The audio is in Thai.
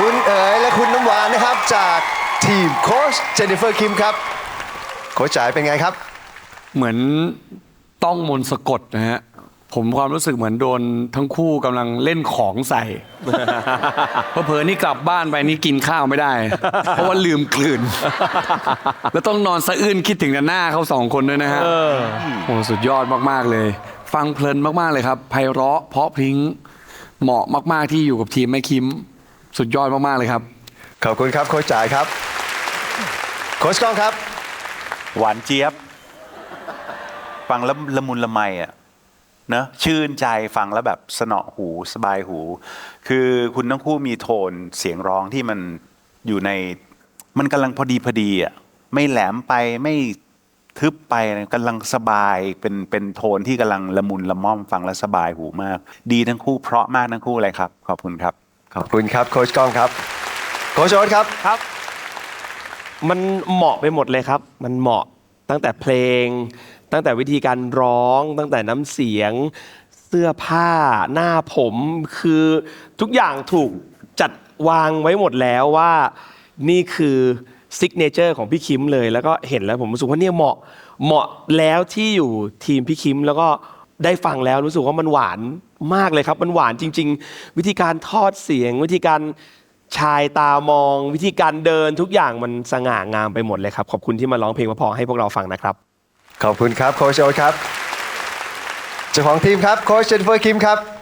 คุณเอ๋ยและคุณน้ำหวานนะครับจากทีมโค้ชเจนนิเฟอร์คิมครับ โค้ชจ๋ายเป็นไงครับ เหมือนต้องมนต์สะกดนะฮะ ผมความรู้สึกเหมือนโดนทั้งคู่กำลังเล่นของใส่เพอๆนี่กลับบ้านไปนี่กินข้าวไม่ได้ เพราะว่าลืมกลืน แล้วต้องนอนสะอื้นคิดถึงแต่หน้าเขาสองคนด้วยนะฮะโอ้สุดยอดมากๆเลย ฟังเพลินมากๆเลยครับไพเราะเพราะพริ้งเหมาะมากๆที่อยู่กับทีมแม่คิม สุดยอดมาก ๆ เลยครับ ขอบคุณครับโค้ชจ๋ายครับ โค้ชก้องครับ หวานเจี๊ยบ ฟังแล้วละมุนละไมอะเนอะชื่นใจฟังแล้วแบบสนอหูสบายหู คือคุณทั้งคู่มีโทนเสียงร้องที่มันอยู่ใน มันกำลังพอดีพอดีอะไม่แหลมไปไม่ทึบไปกำลังสบายเป็นเป็นโทนที่กำลังละมุนละม่อมฟังแล้วสบายหูมาก ดีทั้งคู่เพราะมากทั้งคู่เลยครับ ขอบคุณครับ ขอบคุณครับโค้ชก้องครับโค้ชโอ๊ตครับครับ มันเหมาะไปหมดเลยครับ มันเหมาะตั้งแต่เพลง ตั้งแต่วิธีการร้อง ตั้งแต่น้ำเสียง เสื้อผ้า หน้าผมคือทุกอย่างถูกจัดวางไว้หมดแล้วว่านี่คือซิกเนเจอร์ของพี่คิมเลย แล้วก็เห็นแล้วผมรู้สึกว่าเนี่ยเหมาะเหมาะแล้วที่อยู่ทีมพี่คิมแล้วก็ ได้ฟังแล้วรู้สึกว่ามันหวานมากเลยครับ มันหวานจริง ๆ วิธีการทอดเสียง วิธีการชายตามอง วิธีการเดินทุกอย่างมันสง่างามไปหมดเลยครับขอบคุณที่มาร้องเพลงเพราะๆให้พวกเราฟังนะครับ ขอบคุณครับโค้ชโอ๊ตครับเจ้าของทีมครับโค้ชเจนเฟอร์คิมครับ